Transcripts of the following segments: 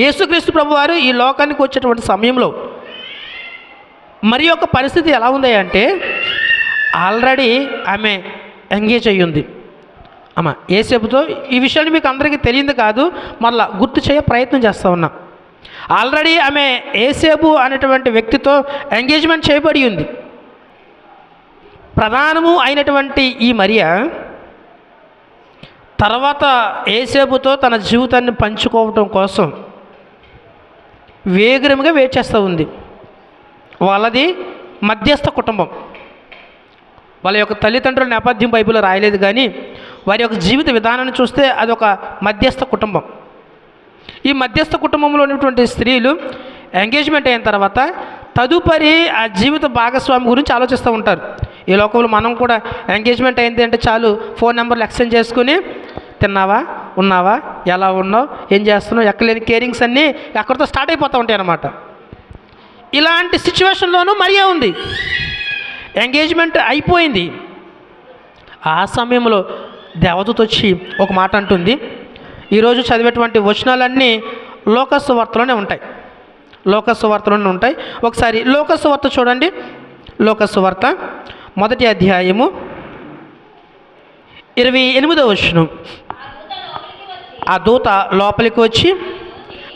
యేసుక్రీస్తు ప్రభు వారు ఈ లోకానికి వచ్చేటువంటి సమయంలో మరి యొక్క పరిస్థితి ఎలా ఉంది అంటే ఆల్రెడీ ఆమె ఎంగేజ్ అయ్యింది. అమ్మ ఏసేపుతో ఈ విషయాన్ని మీకు అందరికీ తెలియదు కాదు మళ్ళా గుర్తు చేయ ప్రయత్నం చేస్తూ ఉన్నా. ఆల్రెడీ ఆమె ఏసేపు అనేటువంటి వ్యక్తితో ఎంగేజ్మెంట్ చేయబడి ఉంది. ప్రధానము అయినటువంటి ఈ మరియా తర్వాత ఏసేపుతో తన జీవితాన్ని పంచుకోవటం కోసం వేగరముగా వెయిట్ చేస్తూ ఉంది. వాళ్ళది మధ్యస్థ కుటుంబం. వాళ్ళ యొక్క తల్లిదండ్రుల నేపథ్యం బైబిల్లో రాయలేదు కానీ వారి యొక్క జీవిత విధానాన్ని చూస్తే అదొక మధ్యస్థ కుటుంబం. ఈ మధ్యస్థ కుటుంబంలో ఉన్నటువంటి స్త్రీలు ఎంగేజ్మెంట్ అయిన తర్వాత తదుపరి ఆ జీవిత భాగస్వామి గురించి ఆలోచిస్తూ ఉంటారు. ఈ లోకంలో మనం కూడా ఎంగేజ్మెంట్ అయింది అంటే చాలు ఫోన్ నెంబర్లు ఎక్స్చేంజ్ చేసుకుని తిన్నావా ఉన్నావా? ఎలా ఉన్నావు ఏం చేస్తున్నావు ఎక్కలేని కేరింగ్స్ అన్నీ ఎక్కడితో స్టార్ట్ అయిపోతూ ఉంటాయి అన్నమాట. ఇలాంటి సిచ్యువేషన్లోనూ మరియే ఉంది. ఎంగేజ్మెంట్ అయిపోయింది. ఆ సమయంలో దేవదూత వచ్చి ఒక మాట అంటుంది. ఈరోజు చదివేటువంటి వచనాలన్నీ లోకస్సు వార్తలోనే ఉంటాయి. లోకస్సు వార్తలోనే ఉంటాయి. ఒకసారి లోకస్సు వార్త చూడండి. లోకస్సు వార్త మొదటి అధ్యాయము ఇరవై ఎనిమిదో వచనం. ఆ దూత లోపలికి వచ్చి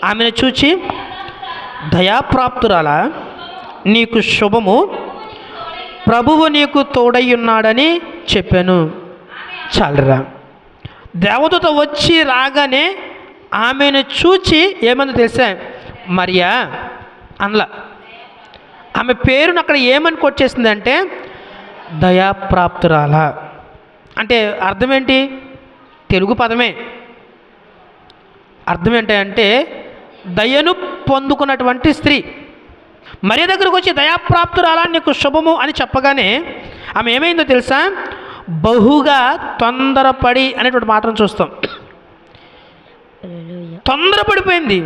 ఆమెను చూచి దయాప్రాప్తురాల నీకు శుభము. ప్రభువు నీకు తోడయ్యున్నాడని చెప్పాను. చాలరా. దేవదూత వచ్చి రాగానే ఆమెను చూచి ఏమని తెలుసా? మరియా అనలా. ఆమె పేరును అక్కడ ఏమని కొట్టేసిందంటే దయాప్రాప్తురాల అంటే అర్థం ఏంటి? తెలుగు పదమే. అర్థం ఏంటంటే దయను పొందుకున్నటువంటి స్త్రీ. మరి దగ్గరకు వచ్చి దయాప్రాప్తురాలా నీకు శుభము అని చెప్పగానే ఆమె ఏమైందో తెలుసా? బహుగా తొందరపడి అనేటువంటి మాటను చూస్తాం. తొందరపడిపోయింది.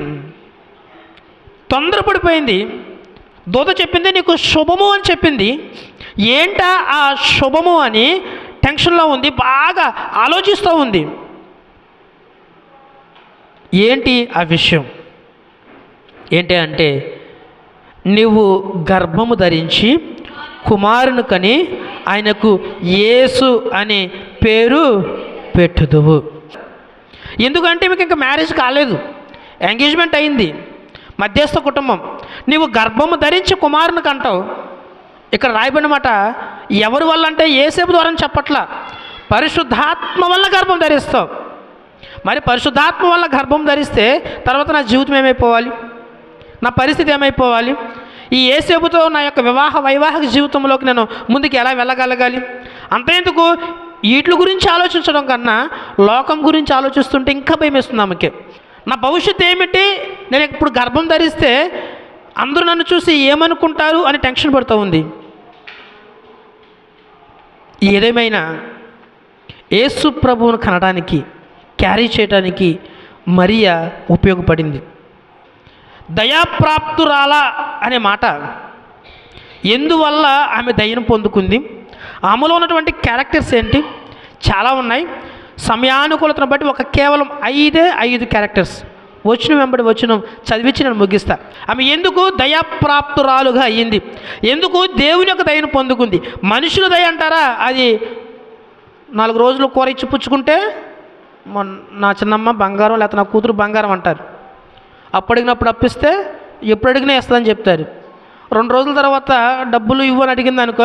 తొందరపడిపోయింది. దూత చెప్పింది నీకు శుభము అని చెప్పింది. ఏంటా ఆ శుభము అని టెన్షన్లో ఉంది బాగా ఆలోచిస్తూ ఉంది. ఏంటి ఆ విషయం? ఏంటి అంటే నువ్వు గర్భము ధరించి కుమారుని కని ఆయనకు యేసు అనే పేరు పెట్టుదువు. ఎందుకంటే మీకు ఇంకా మ్యారేజ్ కాలేదు. ఎంగేజ్మెంట్ అయింది. మధ్యస్థ కుటుంబం. నీవు గర్భము ధరించి కుమారుని కంటావు. ఇక్కడ రాయబడినమాట ఎవరి వల్ల అంటే ఏసేపు ద్వారా చెప్పట్లా. పరిశుద్ధాత్మ వల్ల గర్భం ధరిస్తావు. మరి పరిశుద్ధాత్మ వల్ల గర్భం ధరిస్తే తర్వాత నా జీవితం ఏమైపోవాలి? నా పరిస్థితి ఏమైపోవాలి? ఈ ఏసేపుతో నా యొక్క వివాహ వైవాహిక జీవితంలోకి నేను ముందుకు ఎలా వెళ్ళగలగాలి? అంతేందుకు వీటి గురించి ఆలోచించడం కన్నా లోకం గురించి ఆలోచిస్తుంటే ఇంకా భయం వేస్తుంది ఆమెకి. నా భవిష్యత్తు ఏమిటి? నేను ఇప్పుడు గర్భం ధరిస్తే అందరూ నన్ను చూసి ఏమనుకుంటారు అని టెన్షన్ పడుతూ ఉంది. ఏదేమైనా యేసు ప్రభువును కనడానికి క్యారీ చేయడానికి మరియా ఉపయోగపడింది. దయాప్రాప్తురాల అనే మాట. ఎందువల్ల ఆమె దయను పొందుకుంది? ఆమెలో ఉన్నటువంటి క్యారెక్టర్స్ ఏంటి? చాలా ఉన్నాయి. సమయానుకూలతను బట్టి ఒక కేవలం ఐదే ఐదు క్యారెక్టర్స్. వచ్చిన వెంబడి వచ్చిన చదివించి నేను ముగిస్తా. ఆమె ఎందుకు దయాప్రాప్తురాలుగా అయ్యింది? ఎందుకు దేవుని యొక్క దయను పొందుకుంది? మనుషుల దయ అంటారా? అది నాలుగు రోజులు కూర ఇచ్చి పుచ్చుకుంటే నా చిన్నమ్మ బంగారం లేకపోతే నా కూతురు బంగారం అంటారు. అప్పు అడిగినప్పుడు అప్పిస్తే ఎప్పుడు అడిగినా ఇస్తుందని చెప్తారు. రెండు రోజుల తర్వాత డబ్బులు ఇవ్వని అడిగింది అనుకో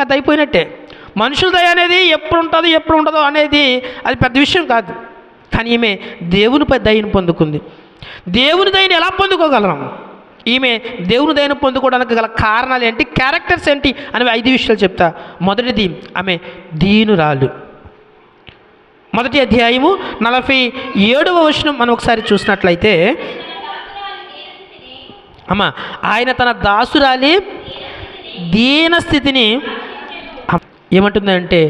అది అయిపోయినట్టే. మనుషుల దయ అనేది ఎప్పుడు ఉంటుందో ఎప్పుడు ఉండదో అనేది అది పెద్ద విషయం కాదు. కానీ ఈమె దేవునిపై దయను పొందుకుంది. దేవుని దయని ఎలా పొందుకోగలం? ఈమె దేవుని దయను పొందుకోవడానికి గల కారణాలు ఏంటి? క్యారెక్టర్స్ ఏంటి? అనేవి ఐదు విషయాలు చెప్తా. మొదటిది ఆమె దీనురాలు. మొదటి అధ్యాయము నలభై ఏడవ వచనం మనం ఒకసారి చూసినట్లయితే అమ్మ ఆయన తన దాసురాలి దీన స్థితిని ఏమంటుందంటే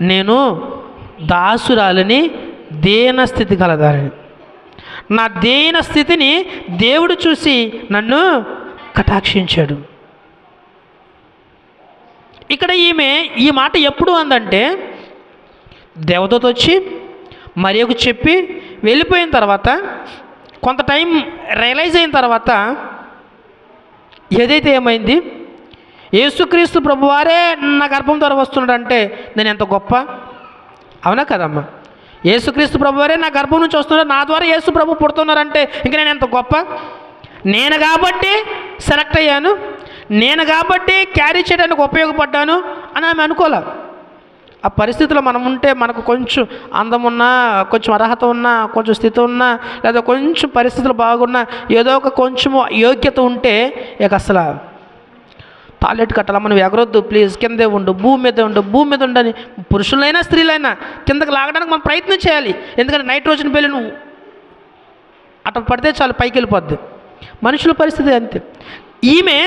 నేను దాసురాలని దీనస్థితి కలదాలని నా దీన స్థితిని దేవుడు చూసి నన్ను కటాక్షించాడు. ఇక్కడ ఈమె ఈ మాట ఎప్పుడు అందంటే దేవదూత వచ్చి మరియకు చెప్పి వెళ్ళిపోయిన తర్వాత కొంత టైం రియలైజ్ అయిన తర్వాత ఏదైతే ఏమైంది? యేసుక్రీస్తు ప్రభువారే నా గర్భం ద్వారా వస్తున్నాడంటే నేను ఎంత గొప్ప? అవునా కదమ్మా? యేసుక్రీస్తు ప్రభువారే నా గర్భం నుంచి వస్తున్నాడు నా ద్వారా యేసు ప్రభు పుడుతున్నారంటే ఇంక నేను ఎంత గొప్ప? నేను కాబట్టి సెలెక్ట్ అయ్యాను నేను కాబట్టి క్యారీ చేయడానికి ఉపయోగపడ్డాను అని ఆమె అనుకోలేదు ఆ పరిస్థితిలో మనం ఉంటే మనకు కొంచెం అందం ఉన్నా కొంచెం అర్హత ఉన్నా కొంచెం స్థితి ఉన్నా లేదా కొంచెం పరిస్థితులు బాగున్నా ఏదో ఒక కొంచెం యోగ్యత ఉంటే ఇక అసలు టాయిలెట్ కట్టాలా మనం ఎగరొద్దు. ప్లీజ్ కిందే ఉండు భూమి మీద ఉండు భూమి మీద ఉండని పురుషులైనా స్త్రీలైనా కిందకి లాగడానికి మనం ప్రయత్నం చేయాలి. ఎందుకంటే నైట్రోజన్ బెలూన్ అట్లా పడితే చాలు పైకి వెళ్ళిపోద్ది. మనుషుల పరిస్థితి అంతే. ఈమె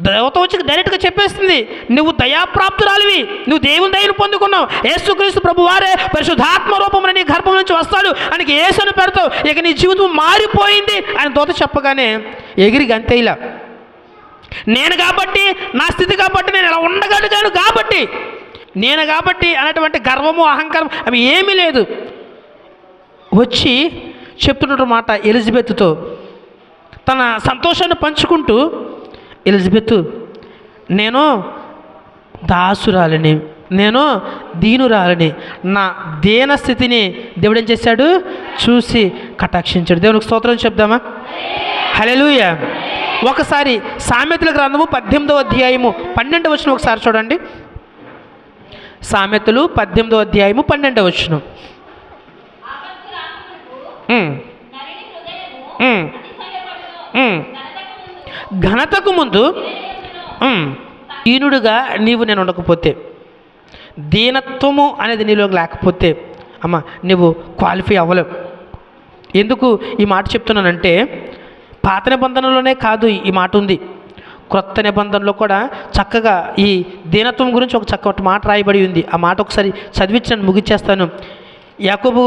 దేవత వచ్చి డైరెక్ట్గా చెప్పేస్తుంది. నువ్వు దయాప్రాప్తురాలివి. నువ్వు దేవుని దయను పొందుకున్నావు. యేసుక్రీస్తు ప్రభు వారే పరిశుద్ధాత్మ రూపంలో నీ గర్భం నుంచి వస్తాడు. ఆయనకి ఏసుని పెడతావు. ఇక నీ జీవితం మారిపోయింది. ఆయన దోత చెప్పగానే ఎగిరి గంతేలా నేను కాబట్టి నా స్థితి కాబట్టి నేను ఇలా ఉండగలిగాను కాబట్టి నేను కాబట్టి అనేటువంటి గర్వము అహంకారం అవి ఏమీ లేదు. వచ్చి చెప్తున్నట్టు మాట ఎలిజబెత్తో తన సంతోషాన్ని పంచుకుంటూ ఎలిజబెత్ నేను దాసురాలిని నేను దీనురాలిని నా దీన స్థితిని దేవుడు ఏం చేశాడు? చూసి కటాక్షించాడు. దేవునికి స్తోత్రం చెప్దామా? హలెలూయ ఒకసారి సామెతల గ్రంథము పద్దెనిమిదో అధ్యాయము పన్నెండు వచ్చిన ఒకసారి చూడండి. సామెతలు పద్దెనిమిదో అధ్యాయము పన్నెండవ వచ్చిన ఘనతకు ముందు దీనుడుగా నీవు నేను ఉండకపోతే దీనత్వము అనేది నీలో లేకపోతే అమ్మ నువ్వు క్వాలిఫై అవ్వలేవు. ఎందుకు ఈ మాట చెప్తున్నానంటే పాత నిబంధనలోనే కాదు ఈ మాట ఉంది. క్రొత్త నిబంధనలో కూడా చక్కగా ఈ దీనత్వం గురించి ఒక చక్కటి మాట రాయబడి ఉంది. ఆ మాట ఒకసారి చదివించి నేను ముగిచ్చేస్తాను. యాకబు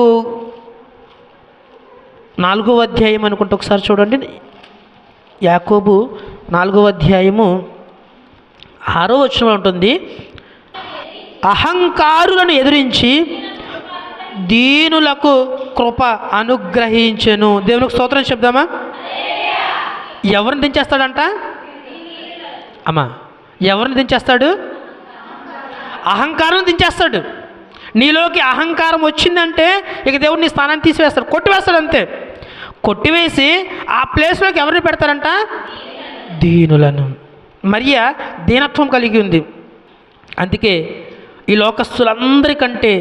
నాలుగో అధ్యాయం అనుకుంటే ఒకసారి చూడండి. యాకోబు నాలుగో అధ్యాయము ఆరో వచనం ఉంటుంది. అహంకారులను ఎదిరించి దీనులకు కృప అనుగ్రహించెను. దేవునికి స్తోత్రం చెప్దామా? ఎవరిని దించేస్తాడంట? అమ్మా ఎవరిని దించేస్తాడు? అహంకారం దించేస్తాడు. నీలోకి అహంకారం వచ్చిందంటే ఇక దేవుడు నీ స్థానాన్ని తీసివేస్తాడు కొట్టివేస్తాడు అంతే. కొట్టివేసి ఆ ప్లేస్లోకి ఎవరిని పెడతారంట? దీనులను. మరియ దీనత్వం కలిగి ఉంది. అందుకే ఈ లోకస్తులందరికంటే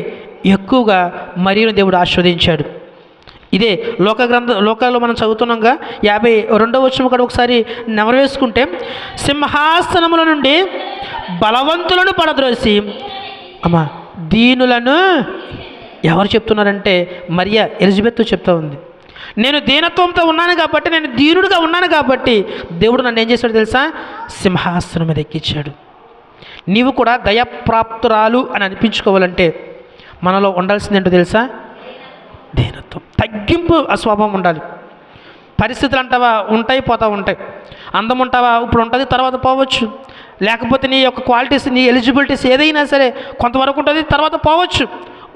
ఎక్కువగా మరియును దేవుడు ఆస్వాదించాడు ఇదే లోక గ్రంథ లోకాల్లో మనం చదువుతున్నాంగా యాభై రెండవ వచ్చిన కూడా ఒకసారి నెమరవేసుకుంటే సింహాసనముల నుండి బలవంతులను పడద్రోసి అమ్మా దీనులను ఎవరు చెప్తున్నారంటే మరియా ఎలిజబెత్ చెప్తా ఉంది. నేను దీనత్వంతో ఉన్నాను కాబట్టి నేను దీనుడుగా ఉన్నాను కాబట్టి దేవుడు నన్ను ఏం చేశాడు తెలుసా? సింహాసనం మీద ఎక్కించాడు. నీవు కూడా దయప్రాప్తురాలు అని అనిపించుకోవాలంటే మనలో ఉండాల్సింది ఏంటో తెలుసా? దీనత్వం. తగ్గింపు ఆ స్వభావం ఉండాలి. పరిస్థితులు అంటావా? ఉంటాయి పోతా ఉంటాయి. అందం ఉంటావా? ఇప్పుడు ఉంటుంది తర్వాత పోవచ్చు. లేకపోతే నీ యొక్క క్వాలిటీస్ నీ ఎలిజిబిలిటీస్ ఏదైనా సరే కొంతవరకు ఉంటుంది తర్వాత పోవచ్చు.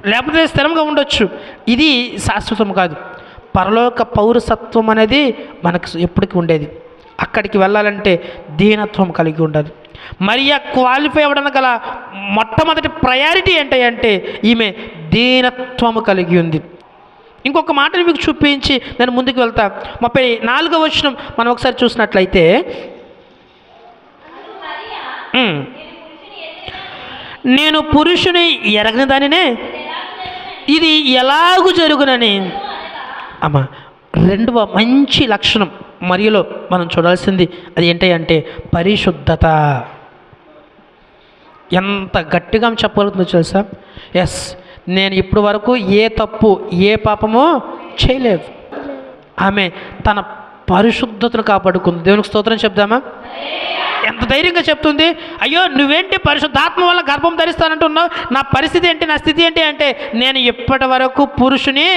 లేకపోతే స్థిరంగా ఉండొచ్చు. ఇది శాశ్వతం కాదు. పరలోక పౌరసత్వం అనేది మనకు ఎప్పటికీ ఉండేది. అక్కడికి వెళ్ళాలంటే దీనత్వం కలిగి ఉండాలి మరియా క్వాలిఫై అవ్వడానికి గల మొట్టమొదటి ప్రయారిటీ ఏంటంటే అంటే ఈమె దీనత్వము కలిగి ఉంది. ఇంకొక మాటను మీకు చూపించి నేను ముందుకు వెళ్తా. ముప్పై నాలుగో వచ్చిన మనం ఒకసారి చూసినట్లయితే నేను పురుషుని ఎరగని దానినే ఇది ఎలాగు జరుగునని అమ్మ రెండవ మంచి లక్షణం మరియులో మనం చూడాల్సింది అది ఏంటి అంటే పరిశుద్ధత. ఎంత గట్టిగా చెప్పగలుగుతుందో తెలుసా? ఎస్ నేను ఇప్పటి వరకు ఏ తప్పు ఏ పాపమో చేయలేదు. ఆమె తన పరిశుద్ధతను కాపాడుకుంది. దేవునికి స్తోత్రం చెప్దామా? ఎంత ధైర్యంగా చెప్తుంది? అయ్యో నువ్వేంటి పరిశుద్ధాత్మ వల్ల గర్భం ధరిస్తానంటున్నావు? నా పరిస్థితి ఏంటి? నా స్థితి ఏంటి అంటే నేను ఇప్పటి వరకు పురుషుని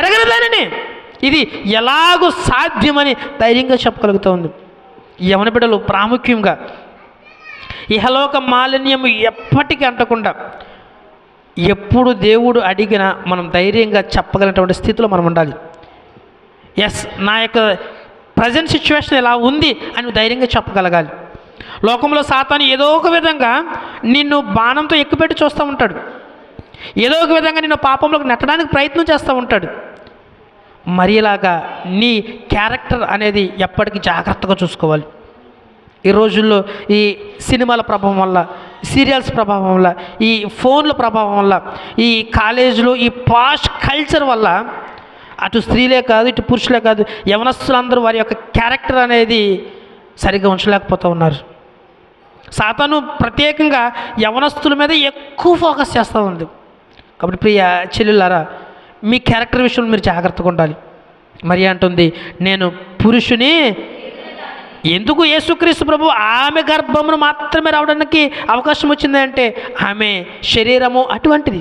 ఎరగలేదని ఇది ఎలాగూ సాధ్యమని ధైర్యంగా చెప్పగలుగుతోంది. యవన బిడ్డలు ప్రాముఖ్యంగా ఇహలోక మాలిన్యము ఎప్పటికీ అంటకుండా ఎప్పుడు దేవుడు అడిగినా మనం ధైర్యంగా చెప్పగలిగినటువంటి స్థితిలో మనం ఉండాలి. ఎస్ నా యొక్క ప్రజెంట్ సిచ్యువేషన్ ఇలా ఉంది అని ధైర్యంగా చెప్పగలగాలి. లోకంలో సాతాను ఏదో ఒక విధంగా నిన్ను బాణంతో ఎక్కుపెట్టి చూస్తూ ఉంటాడు. ఏదో ఒక విధంగా నిన్ను పాపంలోకి నెట్టడానికి ప్రయత్నం చేస్తూ ఉంటాడు. మరిలాగా నీ క్యారెక్టర్ అనేది ఎప్పటికీ జాగ్రత్తగా చూసుకోవాలి. ఈ రోజుల్లో ఈ సినిమాల ప్రభావం వల్ల సీరియల్స్ ప్రభావం వల్ల ఈ ఫోన్ల ప్రభావం వల్ల ఈ కాలేజీలో ఈ పాష్ కల్చర్ వల్ల అటు స్త్రీలే కాదు ఇటు పురుషులే కాదు యవనస్తులందరూ వారి యొక్క క్యారెక్టర్ అనేది సరిగ్గా ఉంచలేకపోతూ ఉన్నారు. సాతాను ప్రత్యేకంగా యవనస్తుల మీద ఎక్కువ ఫోకస్ చేస్తూ ఉంది కాబట్టి ప్రియ చెల్లెలారా మీ క్యారెక్టర్ విషయంలో మీరు జాగ్రత్తగా ఉండాలి. మరి అంటుంది నేను పురుషుని ఎందుకు యేసుక్రీస్తు ప్రభు ఆమె గర్భమును మాత్రమే రావడానికి అవకాశం వచ్చింది అంటే ఆమె శరీరము అటువంటిది.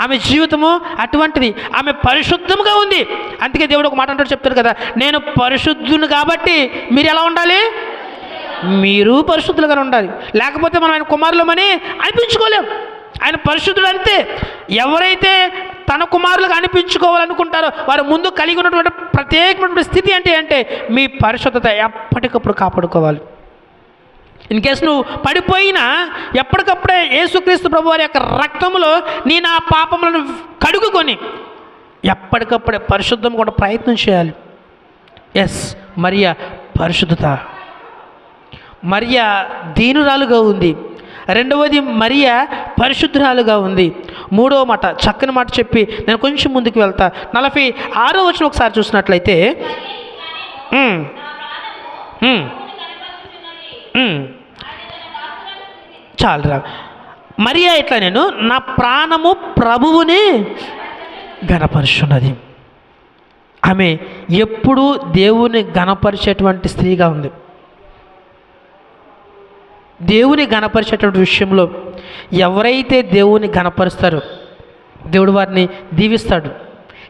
ఆమె జీవితము అటువంటిది. ఆమె పరిశుద్ధముగా ఉంది. అందుకే దేవుడు ఒక మాట అంటాడు చెప్తాడు కదా నేను పరిశుద్ధుని కాబట్టి మీరు ఎలా ఉండాలి? మీరు పరిశుద్ధులుగా ఉండాలి. లేకపోతే మనం ఆయన కుమారులమని అనిపించుకోలేం. ఆయన పరిశుద్ధుడు అంతే. ఎవరైతే తన కుమారులుగా అనిపించుకోవాలనుకుంటారో వారు ముందు కలిగి ఉన్నటువంటి ప్రత్యేకమైనటువంటి స్థితి అంటే అంటే మీ పరిశుద్ధత ఎప్పటికప్పుడు కాపాడుకోవాలి. ఇన్ కేసు నువ్వు పడిపోయినా ఎప్పటికప్పుడే యేసుక్రీస్తు ప్రభు వారి యొక్క రక్తంలో నీ నా పాపములను కడుగుకొని ఎప్పటికప్పుడే పరిశుద్ధం కూడా ప్రయత్నం చేయాలి. ఎస్ మరియా పరిశుద్ధత. మరియా దీనురాలుగా ఉంది. రెండవది మరియా పరిశుద్ధురాలుగా ఉంది. మూడవ మాట చక్కని మాట చెప్పి నేను కొంచెం ముందుకు వెళ్తా. నలభై ఆరో వచ్చిన ఒకసారి చూసినట్లయితే ఉమ్, చాలురా మరియా ఇట్లా నేను నా ప్రాణము ప్రభువుని గణపరుచున్నది ఆమె ఎప్పుడూ దేవుని గణపరిచేటువంటి స్త్రీగా ఉంది. దేవుని గణపరిచేటువంటి విషయంలో ఎవరైతే దేవుని గణపరుస్తారో దేవుడు వారిని దీవిస్తాడు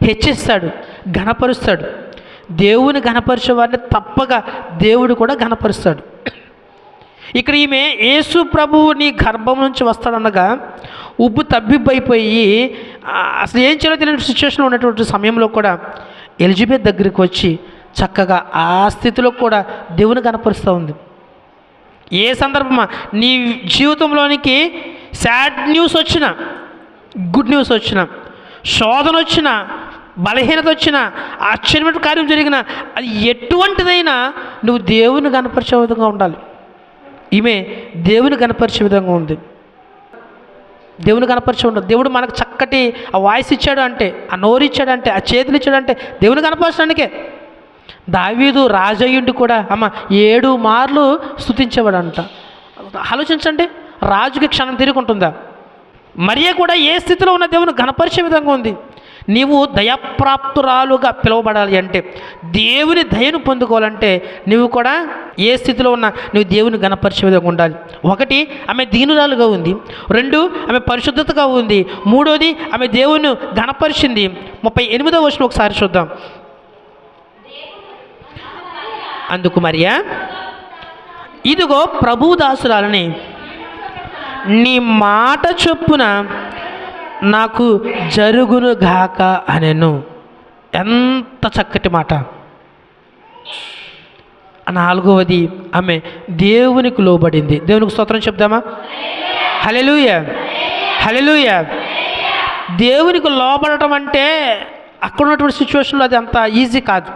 హెచ్చిస్తాడు గణపరుస్తాడు దేవుని గణపరిచే వారిని తప్పగా దేవుడు కూడా గణపరుస్తాడు ఇక్కడ ఈమె యేసు ప్రభువు నీ గర్భం నుంచి వస్తాడనగా ఉబ్బు తబ్బిబ్బైపోయి అసలు ఏం చేయాలో తెలియని సిచ్యువేషన్లో ఉన్నటువంటి సమయంలో కూడా ఎలిజబెత్ దగ్గరికి వచ్చి చక్కగా ఆ స్థితిలో కూడా దేవుని కనపరుస్తూ ఉంది. ఏ సందర్భమా? నీ జీవితంలోనికి సాడ్ న్యూస్ వచ్చిన గుడ్ న్యూస్ వచ్చిన శోధన వచ్చిన బలహీనత వచ్చిన ఆశ్చర్యమైన కార్యం జరిగిన అది ఎటువంటిదైనా నువ్వు దేవుని కనపరిచే విధంగా ఉండాలి. ఈమె దేవుని కనపరిచే విధంగా ఉంది. దేవుని కనపరిచే ఉండదు దేవుడు మనకు చక్కటి ఆ వాయిస్ ఇచ్చాడు అంటే ఆ నోరు ఇచ్చాడు అంటే ఆ చేతులు ఇచ్చాడు అంటే దేవుని కనపరచడానికే. దావీదు రాజయ్యుండి కూడా అమ్మ ఏడు మార్లు స్థుతించేవాడంట ఆలోచించండి రాజుకి క్షణం తిరుగుంటుందా? మరియ కూడా ఏ స్థితిలో ఉన్న దేవుని గణపరిచే విధంగా ఉంది. నీవు దయప్రాప్తురాలుగా పిలువబడాలి అంటే దేవుని దయను పొందుకోవాలంటే నువ్వు కూడా ఏ స్థితిలో ఉన్నా నువ్వు దేవుని గణపరిచే విధంగా ఉండాలి. ఒకటి ఆమె దీనురాలుగా ఉంది. రెండు ఆమె పరిశుద్ధతగా ఉంది. మూడోది ఆమె దేవుని గణపరిచింది ముప్పై ఎనిమిదో వర్షం ఒకసారి చూద్దాం. అందుకు మరియా ఇదిగో ప్రభు దాసురాలని నీ మాట చొప్పున నాకు జరుగును గాక అనెను. ఎంత చక్కటి మాట. నాలుగవది ఆమె దేవునికి లోబడింది. దేవునికి స్తోత్రం చెప్దామా? హలెలుయ హలెలుయ దేవునికి లోబడటం అంటే అక్కడ ఉన్నటువంటి సిచ్యువేషన్లో అది అంత ఈజీ కాదు.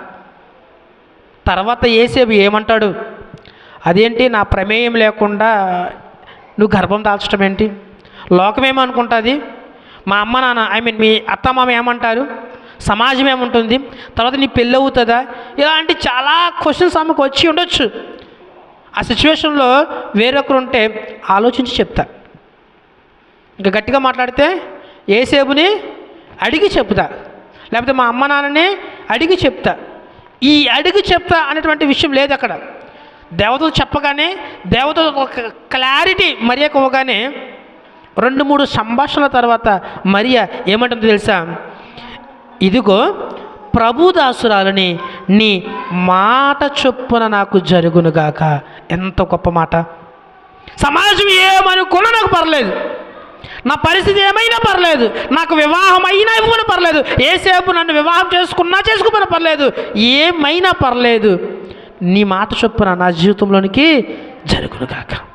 తర్వాత ఏసేపు ఏమంటాడు? అదేంటి నా ప్రమేయం లేకుండా నువ్వు గర్భం దాల్చడం ఏంటి? లోకం ఏమనుకుంటుంది మా అమ్మ నాన్న ఐ మీన్ మీ అత్త మామ ఏమంటారు? సమాజం ఏముంటుంది? తర్వాత నీ పెళ్ళి అవుతుందా? ఇలాంటి చాలా క్వశ్చన్స్ ఆమెకు వచ్చి ఉండొచ్చు. ఆ సిచ్యువేషన్లో వేరొకరు ఉంటే ఆలోచించి చెప్తా. ఇంకా గట్టిగా మాట్లాడితే ఏసేపుని అడిగి చెప్తా. లేకపోతే మా అమ్మ నాన్నని అడిగి చెప్తా. ఈ అడిగి చెప్తా అనేటువంటి విషయం లేదు అక్కడ. దేవతలు చెప్పగానే దేవత ఒక క్లారిటీ మరియకు ఇవ్వగానే రెండు మూడు సంభాషణల తర్వాత మరియ ఏమంటుందో తెలుసా? ఇదిగో ప్రభుదాసురాలని నీ మాట చొప్పున నాకు జరుగునుగాక ఎంత గొప్ప మాట. సమాజం ఏమనుకున్నా నాకు పర్లేదు. నా పరిస్థితి ఏమైనా పర్లేదు. నాకు వివాహం అయినా ఇవ్వని పర్లేదు. ఏసేపు నన్ను వివాహం చేసుకున్నా చేసుకోమని పర్లేదు. ఏమైనా పర్లేదు. నీ మాట చొప్పున నా జీవితంలోనికి జరుగును కాక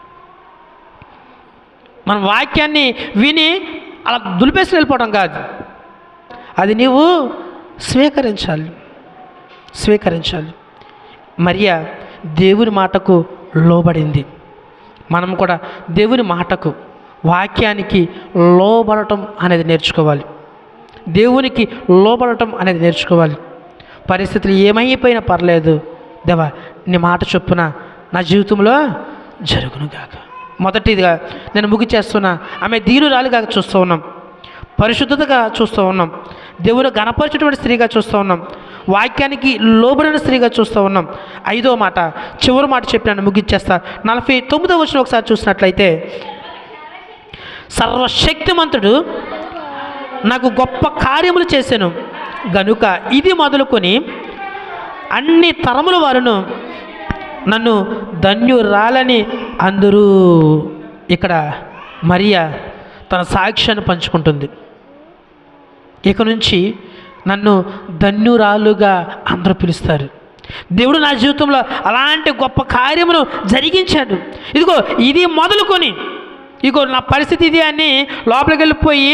మన వాక్యాన్ని విని అలా దులిపేసి వెళ్ళిపోవడం కాదు. అది నీవు స్వీకరించాలి. స్వీకరించాలి. మరియా దేవుని మాటకు లోబడింది. మనం కూడా దేవుని మాటకు వాక్యానికి లోబడటం అనేది నేర్చుకోవాలి. దేవునికి లోబడటం అనేది నేర్చుకోవాలి. పరిస్థితులు ఏమైపోయినా పర్లేదు. దేవా నీ మాట చొప్పున నా జీవితంలో జరుగును గాక. మొదటిదిగా నేను ముగిచేస్తున్నా ఆమె దీనురాలుగా చూస్తూ ఉన్నాం. పరిశుద్ధతగా చూస్తూ ఉన్నాం. దేవుని గణపరిచేటువంటి స్త్రీగా చూస్తూ ఉన్నాం. వాక్యానికి లోబడిన స్త్రీగా చూస్తూ ఉన్నాం. ఐదో మాట చివరి మాట చెప్పినాను ముగించేస్తా నలభై తొమ్మిదో వచ్చిన ఒకసారి చూసినట్లయితే సర్వశక్తిమంతుడు నాకు గొప్ప కార్యములు చేశాను. గనుక ఇది మొదలుకొని అన్ని తరముల వారును నన్ను ధన్యురాలని అందరూ ఇక్కడ మరియా తన సాక్ష్యాన్ని పంచుకుంటుంది. ఇక నుంచి నన్ను ధన్యురాలుగా అందరూ పిలుస్తారు. దేవుడు నా జీవితంలో అలాంటి గొప్ప కార్యమును జరిగించాడు. ఇదిగో ఇది మొదలుకొని. ఇదిగో నా పరిస్థితి ఇది అని లోపలికి వెళ్ళిపోయి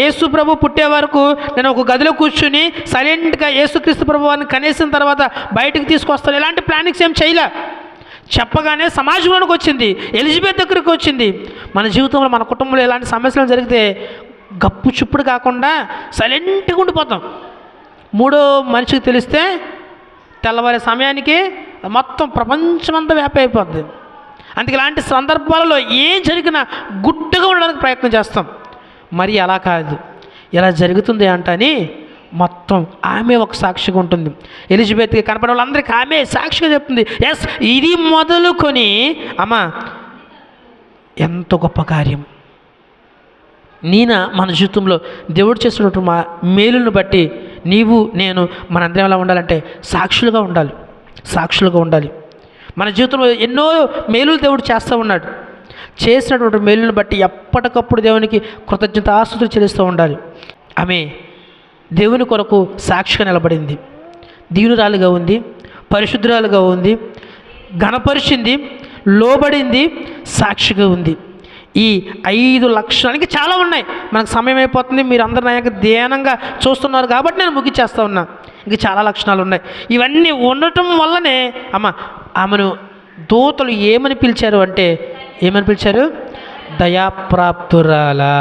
యేసు ప్రభు పుట్టే వరకు నేను ఒక గదిలో కూర్చుని సైలెంట్గా యేసుక్రీస్తు ప్రభు వారిని కనేసిన తర్వాత బయటకు తీసుకొస్తాను. ఇలాంటి ప్లానింగ్స్ ఏం చేయలే. చెప్పగానే సమాజంలోనికి వచ్చింది ఎలిజబెత్ దగ్గరికి వచ్చింది. మన జీవితంలో మన కుటుంబంలో ఇలాంటి సమస్యలు జరిగితే గప్పు చుప్పుడు కాకుండా సైలెంట్గా ఉండిపోతాం. మూడో మనిషికి తెలిస్తే తెల్లవారే సమయానికి మొత్తం ప్రపంచమంతా వ్యాపి అయిపోద్ది. అందుకే ఇలాంటి సందర్భాలలో ఏం జరిగినా గుట్టుగా ఉండడానికి ప్రయత్నం చేస్తాం. మరి అలా కాదు. ఇలా జరుగుతుంది అంటని మొత్తం ఆమె ఒక సాక్షిగా ఉంటుంది. ఎలిజబెత్కి కనపడే వాళ్ళందరికీ ఆమె సాక్షిగా చెప్తుంది. ఎస్ ఇది మొదలుకొని అమ్మ ఎంత గొప్ప కార్యం. నీన మన జీవితంలో దేవుడు చేసినటువంటి మా మేలును బట్టి నీవు నేను మనందరం ఎలా ఉండాలంటే సాక్షులుగా ఉండాలి. సాక్షులుగా ఉండాలి. మన జీవితంలో ఎన్నో మేలులు దేవుడు చేస్తూ ఉన్నాడు. చేసినటువంటి మేలును బట్టి ఎప్పటికప్పుడు దేవునికి కృతజ్ఞత ఆస్తులు చెల్లిస్తూ ఉండాలి. ఆమె దేవుని కొరకు సాక్షిగా నిలబడింది. దీనురాలుగా ఉంది పరిశుద్ధురాలుగా ఉంది ఘనపరిచింది లోబడింది సాక్షిగా ఉంది. ఈ ఐదు లక్షణానికి చాలా ఉన్నాయి. మనకు సమయం అయిపోతుంది మీరు అందరు నా యొక్క ధ్యానంగా చూస్తున్నారు కాబట్టి నేను ముగిచ్చేస్తా ఉన్నా. ఇంక చాలా లక్షణాలు ఉన్నాయి. ఇవన్నీ ఉండటం వల్లనే అమ్మ ఆమెను దూతలు ఏమని పిలిచారు అంటే ఏమని పిలిచారు? దయాప్రాప్తురాలా.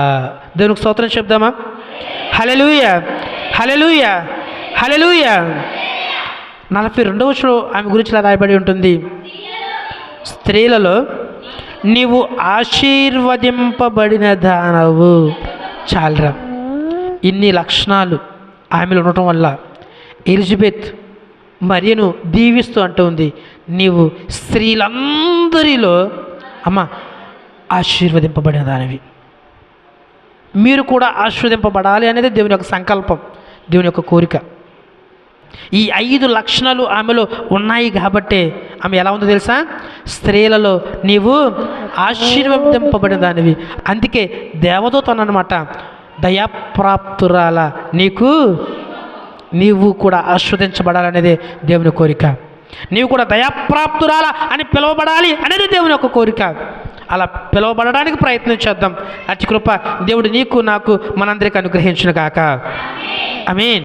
దేవునికి స్తోత్రం చెప్దామా? హలెలూయ హలెలూయ హలెలూయ నలభై రెండవ శ్లో ఆమె గురించి రాయబడి ఉంటుంది. స్త్రీలలో నీవు ఆశీర్వదింపబడిన దానవు చాలరా. ఇన్ని లక్షణాలు ఆమెలో ఉండటం వల్ల ఎలిజబెత్ మరియను దీవిస్తూ అంటూ ఉంది. నీవు స్త్రీలందరిలో అమ్మ ఆశీర్వదింపబడిన దానివి. మీరు కూడా ఆశీర్వదింపబడాలి అనేది దేవుని యొక్క సంకల్పం దేవుని యొక్క కోరిక. ఈ ఐదు లక్షణాలు ఆమెలో ఉన్నాయి కాబట్టే ఆమె ఎలా ఉందో తెలుసా? స్త్రీలలో నీవు ఆశీర్వదింపబడిన దానివి అందుకే దేవదూత అన్నమాట దయాప్రాప్తురాల నీకు నీవు కూడా ఆస్వాదించబడాలనేదే దేవుని కోరిక. నీవు కూడా దయాప్రాప్తురాల అని పిలువబడాలి అనేది దేవుని యొక్క కోరిక. అలా పిలువబడడానికి ప్రయత్నం చేద్దాం. అతి కృప దేవుడు నీకు నాకు మనందరికీ అనుగ్రహించిన కాక ఐ మీన్